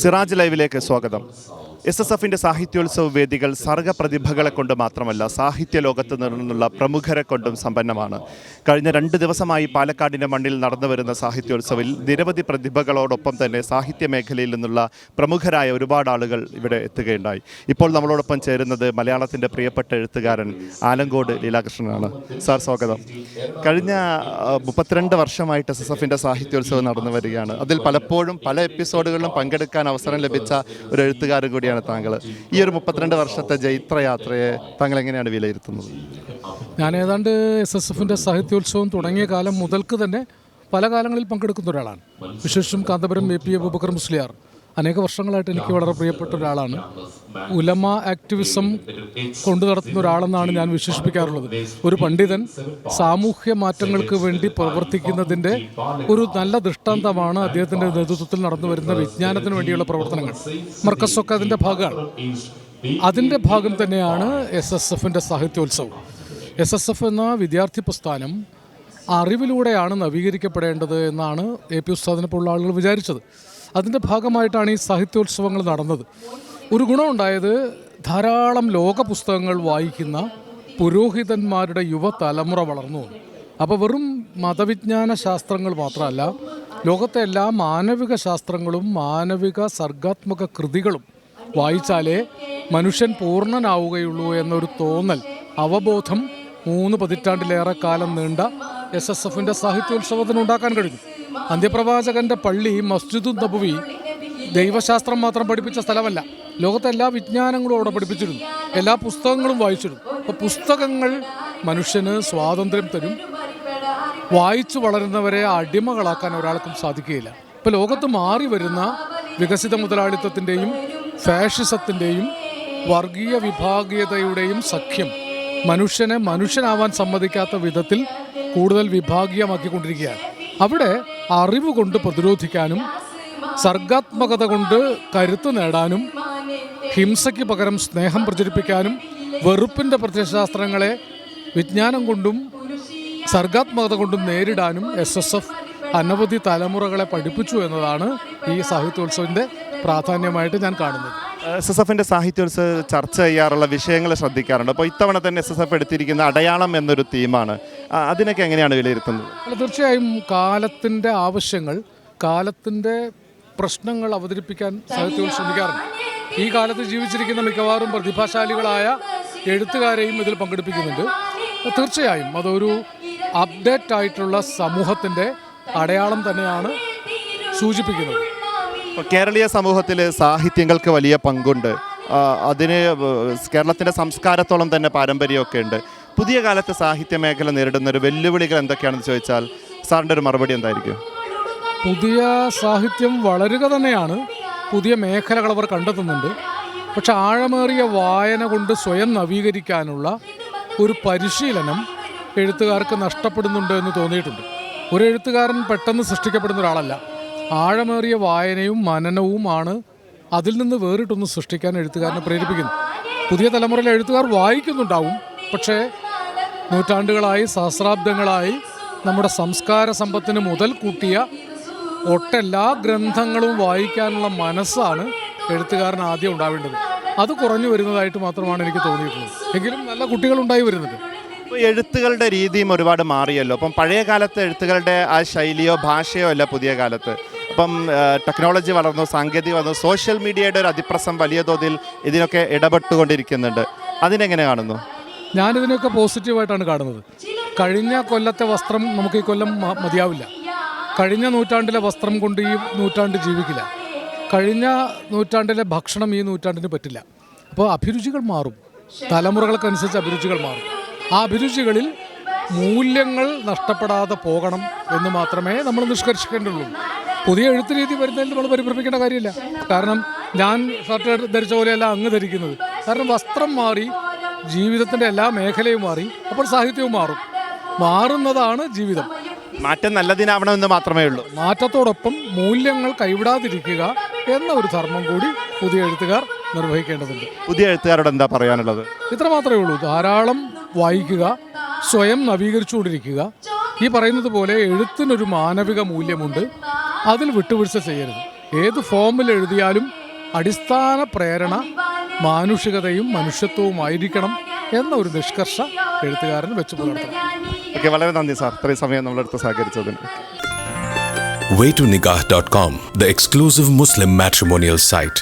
സിറാജ് ലൈവിലേക്ക് സ്വാഗതം. S S എഫിന്റെ സാഹിത്യോത്സവ വേദികൾ സർഗപ്രതിഭകളെ കൊണ്ട് മാത്രമല്ല സാഹിത്യ ലോകത്ത് നിന്നുള്ള പ്രമുഖരെ കൊണ്ടും സമ്പന്നമാണ്. കഴിഞ്ഞ രണ്ട് ദിവസമായി പാലക്കാടിന്റെ മണ്ണിൽ നടന്നു വരുന്ന സാഹിത്യോത്സവിൽ നിരവധി പ്രതിഭകളോടൊപ്പം തന്നെ സാഹിത്യ മേഖലയിൽ നിന്നുള്ള പ്രമുഖരായ ഒരുപാട് ആളുകൾ ഇവിടെ എത്തുകയുണ്ടായി. ഇപ്പോൾ നമ്മളോടൊപ്പം ചേരുന്നത് മലയാളത്തിന്റെ പ്രിയപ്പെട്ട എഴുത്തുകാരൻ ആലങ്കോട് ലീലാകൃഷ്ണനാണ്. സാർ സ്വാഗതം. കഴിഞ്ഞ മുപ്പത്തിരണ്ട് വർഷമായിട്ട് എസ് എസ് എഫിന്റെ സാഹിത്യോത്സവം നടന്നു വരികയാണ് അതിൽ പലപ്പോഴും പല എപ്പിസോഡുകളിലും പങ്കെടുക്കാൻ അവസരം ലഭിച്ച ഒരു എഴുത്തുകാരൻ കൂടിയാണ് താങ്കൾ ഈ ഒരു മുപ്പത്തിരണ്ട് വർഷത്തെ ജൈത്രയാത്രയെ താങ്കൾ എങ്ങനെയാണ് വിലയിരുത്തുന്നത്? ഞാൻ ഏതാണ്ട് എസ് എസ് എഫിന്റെ സാഹിത്യോത്സവം തുടങ്ങിയ കാലം മുതൽക്ക് തന്നെ പല കാലങ്ങളിൽ പങ്കെടുക്കുന്ന ഒരാളാണ്. വിശേഷം കാന്തപുരം എ പി അബൂബക്കർ മുസ്ലിയാർ. അനേക വർഷങ്ങളായിട്ട് എനിക്ക് വളരെ പ്രിയപ്പെട്ട ഒരാളാണ്. ഉലമ ആക്ടിവിസം കൊണ്ടു നടത്തുന്ന ഒരാളെന്നാണ് ഞാൻ വിശേഷിപ്പിക്കാറുള്ളത്. ഒരു പണ്ഡിതൻ സാമൂഹ്യ മാറ്റങ്ങൾക്ക് വേണ്ടി പ്രവർത്തിക്കുന്നതിന്റെ ഒരു നല്ല ദൃഷ്ടാന്തമാണ് അദ്ദേഹത്തിന്റെ നേതൃത്വത്തിൽ നടന്നു വരുന്ന വിജ്ഞാനത്തിന് വേണ്ടിയുള്ള പ്രവർത്തനങ്ങൾ. മർക്കസൊക്കെ അതിന്റെ ഭാഗമാണ്. അതിന്റെ ഭാഗം തന്നെയാണ് എസ് എസ് എഫിന്റെ സാഹിത്യോത്സവം. എസ് എസ് എഫ് എന്ന വിദ്യാർത്ഥി പ്രസ്ഥാനം അറിവിലൂടെയാണ് നവീകരിക്കപ്പെടേണ്ടത് എന്നാണ് എ പി ഉസ്താദിനെ പോലുള്ള ആളുകൾ വിചാരിച്ചത്. അതിന്റെ ഭാഗമായിട്ടാണ് ഈ സാഹിത്യോത്സവങ്ങൾ നടന്നത്. ഒരു ഗുണമുണ്ടായത് ധാരാളം ലോക പുസ്തകങ്ങൾ വായിക്കുന്ന പുരോഹിതന്മാരുടെ യുവതലമുറ വളർന്നു വന്നു. അപ്പോൾ വെറും മതവിജ്ഞാന ശാസ്ത്രങ്ങൾ മാത്രമല്ല ലോകത്തെ എല്ലാ മാനവിക ശാസ്ത്രങ്ങളും മാനവിക സർഗാത്മക കൃതികളും വായിച്ചാലേ മനുഷ്യൻ പൂർണനാവുകയുള്ളൂ എന്നൊരു തോന്നൽ അവബോധം മൂന്ന് പതിറ്റാണ്ടിലേറെ കാലം നീണ്ട എസ് എസ് എഫിന്റെ സാഹിത്യോത്സവത്തിന് ഉണ്ടാക്കാൻ കഴിഞ്ഞു. അന്ത്യപ്രവാചകന്റെ പള്ളി മസ്ജിദു നബുവി. ദൈവശാസ്ത്രം മാത്രം പഠിപ്പിച്ച സ്ഥലമല്ല. ലോകത്തെ എല്ലാ വിജ്ഞാനങ്ങളും അവിടെ പഠിപ്പിച്ചിരുന്നു എല്ലാ പുസ്തകങ്ങളും വായിച്ചിരുന്നു അപ്പോൾ പുസ്തകങ്ങൾ മനുഷ്യന് സ്വാതന്ത്ര്യം തരും. വായിച്ചു വളരുന്നവരെ അടിമകളാക്കാൻ ഒരാൾക്കും സാധിക്കുകയില്ല. ഇപ്പോൾ ലോകത്ത് മാറി വരുന്ന വികസിത മുതലാളിത്തത്തിന്റെയും ഫാഷിസത്തിന്റെയും വർഗീയ വിഭാഗീയതയുടെയും സഖ്യം മനുഷ്യനെ മനുഷ്യനാവാൻ സമ്മതിക്കാത്ത വിധത്തിൽ കൂടുതൽ വിഭാഗീയമാക്കിക്കൊണ്ടിരിക്കുകയാണ്. അവിടെ അറിവ് കൊണ്ട് പ്രതിരോധിക്കാനും സർഗാത്മകത കൊണ്ട് കരുത്ത് നേടാനും ഹിംസയ്ക്ക് പകരം സ്നേഹം പ്രചരിപ്പിക്കാനും വെറുപ്പിന്റെ പ്രത്യശാസ്ത്രങ്ങളെ വിജ്ഞാനം കൊണ്ടും സർഗാത്മകത കൊണ്ടും നേരിടാനും എസ് എസ് എഫ് അനവധി തലമുറകളെ പഠിപ്പിച്ചു എന്നതാണ് ഈ സാഹിത്യോത്സവത്തിന്റെ പ്രാധാന്യമായിട്ട് ഞാൻ കാണുന്നത്. എസ് എസ് എഫിന്റെ സാഹിത്യോത്സവ ചർച്ച ചെയ്യാറുള്ള വിഷയങ്ങൾ ശ്രദ്ധിക്കാറുണ്ട്. അപ്പോൾ ഇത്തവണ തന്നെ എസ് എസ് എഫ് എടുത്തിരിക്കുന്ന അടയാളം എന്നൊരു തീമാണ്. അതിനൊക്കെ എങ്ങനെയാണ് വിലയിരുത്തുന്നത്? അല്ല തീർച്ചയായും കാലത്തിന്റെ ആവശ്യങ്ങൾ കാലത്തിന്റെ പ്രശ്നങ്ങൾ അവതരിപ്പിക്കാൻ സാഹിത്യവും ശ്രമിക്കാറുണ്ട്. ഈ കാലത്ത് ജീവിച്ചിരിക്കുന്ന മിക്കവാറും പ്രതിഭാശാലികളായ എഴുത്തുകാരെയും ഇതിൽ പങ്കെടുപ്പിക്കുന്നുണ്ട്. തീർച്ചയായും അതൊരു അപ്ഡേറ്റ് ആയിട്ടുള്ള സമൂഹത്തിന്റെ അടയാളം തന്നെയാണ് സൂചിപ്പിക്കുന്നത്. കേരളീയ സമൂഹത്തിൽ സാഹിത്യങ്ങൾക്ക് വലിയ പങ്കുണ്ട്. അതിന് കേരളത്തിന്റെ സംസ്കാരത്തോളം തന്നെ പാരമ്പര്യമൊക്കെ ഉണ്ട്. പുതിയ കാലത്ത് സാഹിത്യ മേഖല നേരിടുന്ന ഒരു വെല്ലുവിളികൾ എന്തൊക്കെയാണെന്ന് ചോദിച്ചാൽ സാറിന്റെ ഒരു മറുപടി എന്തായിരിക്കും? പുതിയ സാഹിത്യം വളരുക തന്നെയാണ്. പുതിയ മേഖലകൾ അവർ കണ്ടെത്തുന്നുണ്ട്. പക്ഷെ ആഴമേറിയ വായന കൊണ്ട് സ്വയം നവീകരിക്കാനുള്ള ഒരു പരിശീലനം എഴുത്തുകാർക്ക് നഷ്ടപ്പെടുന്നുണ്ട് എന്ന് തോന്നിയിട്ടുണ്ട്. ഒരു എഴുത്തുകാരൻ പെട്ടെന്ന് സൃഷ്ടിക്കപ്പെടുന്ന ഒരാളല്ല. ആഴമേറിയ വായനയും മനനവുമാണ് അതിൽ നിന്ന് വേറിട്ടൊന്ന് സൃഷ്ടിക്കാൻ എഴുത്തുകാരനെ പ്രേരിപ്പിക്കുന്നു പുതിയ തലമുറയിലെ എഴുത്തുകാർ വായിക്കുന്നുണ്ടാവും. പക്ഷേ നൂറ്റാണ്ടുകളായി സഹസ്രാബ്ദങ്ങളായി നമ്മുടെ സംസ്കാര സമ്പത്തിന് മുതൽ കൂട്ടിയ ഒട്ടെല്ലാ ഗ്രന്ഥങ്ങളും വായിക്കാനുള്ള മനസ്സാണ് എഴുത്തുകാരൻ ആദ്യം ഉണ്ടാവേണ്ടത്. അത് കുറഞ്ഞു വരുന്നതായിട്ട് മാത്രമാണ് എനിക്ക് തോന്നിയിട്ടുള്ളത്. എങ്കിലും നല്ല കുട്ടികളുണ്ടായി വരുന്നുണ്ട്. എഴുത്തുകളുടെ രീതിയും ഒരുപാട് മാറിയല്ലോ. അപ്പം പഴയ കാലത്തെ എഴുത്തുകളുടെ ആ ശൈലിയോ ഭാഷയോ അല്ല പുതിയ കാലത്ത്. അപ്പം ടെക്നോളജി വളർന്നു സാങ്കേതിക വളർന്നു സോഷ്യൽ മീഡിയയുടെ ഒരു അതിപ്രസം വലിയ തോതിൽ ഇതിനൊക്കെ ഇടപെട്ടുകൊണ്ടിരിക്കുന്നുണ്ട്. അതിനെങ്ങനെ കാണുന്നു? ഞാനിതിനൊക്കെ പോസിറ്റീവായിട്ടാണ് കാണുന്നത്. കഴിഞ്ഞ കൊല്ലത്തെ വസ്ത്രം നമുക്ക് ഈ കൊല്ലം മതിയാവില്ല. കഴിഞ്ഞ നൂറ്റാണ്ടിലെ വസ്ത്രം കൊണ്ട് ഈ നൂറ്റാണ്ട് ജീവിക്കില്ല. കഴിഞ്ഞ നൂറ്റാണ്ടിലെ ഭക്ഷണം ഈ നൂറ്റാണ്ടിന് പറ്റില്ല. അപ്പോൾ അഭിരുചികൾ മാറും. തലമുറകൾക്കനുസരിച്ച് അഭിരുചികൾ മാറും. ആ അഭിരുചികളിൽ മൂല്യങ്ങൾ നഷ്ടപ്പെടാതെ പോകണം എന്ന് മാത്രമേ നമ്മൾ നിഷ്കർഷിക്കേണ്ടുള്ളൂ. പുതിയ എഴുത്ത് രീതി വരുന്നതിൽ നമ്മൾ പരിഭ്രമിക്കേണ്ട കാര്യമില്ല. കാരണം ഞാൻ ഷർട്ട് ധരിച്ച പോലെയല്ല അങ്ങ് ധരിക്കുന്നത്. കാരണം വസ്ത്രം മാറി ജീവിതത്തിന്റെ എല്ലാ മേഖലയും മാറി അപ്പോൾ സാഹിത്യവും മാറും. മാറുന്നതാണ് ജീവിതം. മാറ്റം നല്ലതിനാവണമെന്ന് മാത്രമേ ഉള്ളൂ. മാറ്റത്തോടൊപ്പം മൂല്യങ്ങൾ കൈവിടാതിരിക്കുക എന്ന ഒരു ധർമ്മം കൂടി പുതിയ എഴുത്തുകാർ നിർവഹിക്കേണ്ടതുണ്ട്. പുതിയ എഴുത്തുകാരോട് എന്താ പറയാനുള്ളത്? ഇത്ര മാത്രമേ ഉള്ളൂ. ധാരാളം വായിക്കുക സ്വയം നവീകരിച്ചുകൊണ്ടിരിക്കുക. ഈ പറയുന്നത് പോലെ എഴുത്തിനൊരു മാനവിക മൂല്യമുണ്ട്. അതിൽ വിട്ടുവീഴ്ച ചെയ്യരുത്. ഏത് ഫോമിൽ എഴുതിയാലും അടിസ്ഥാന പ്രേരണ മാനുഷികതയും മനുഷ്യത്വവുമായിരിക്കണം എന്ന ഒരു നിഷ്കർഷ എഴുത്തുകാരൻ വെച്ച് പുലർത്തണം ഓക്കെ വളരെ നന്ദി സാർ. ഇത്രയും സമയം നമ്മളെടുത്ത് സഹകരിച്ചതിന്. Waytonikah.com, the exclusive Muslim matrimonial site.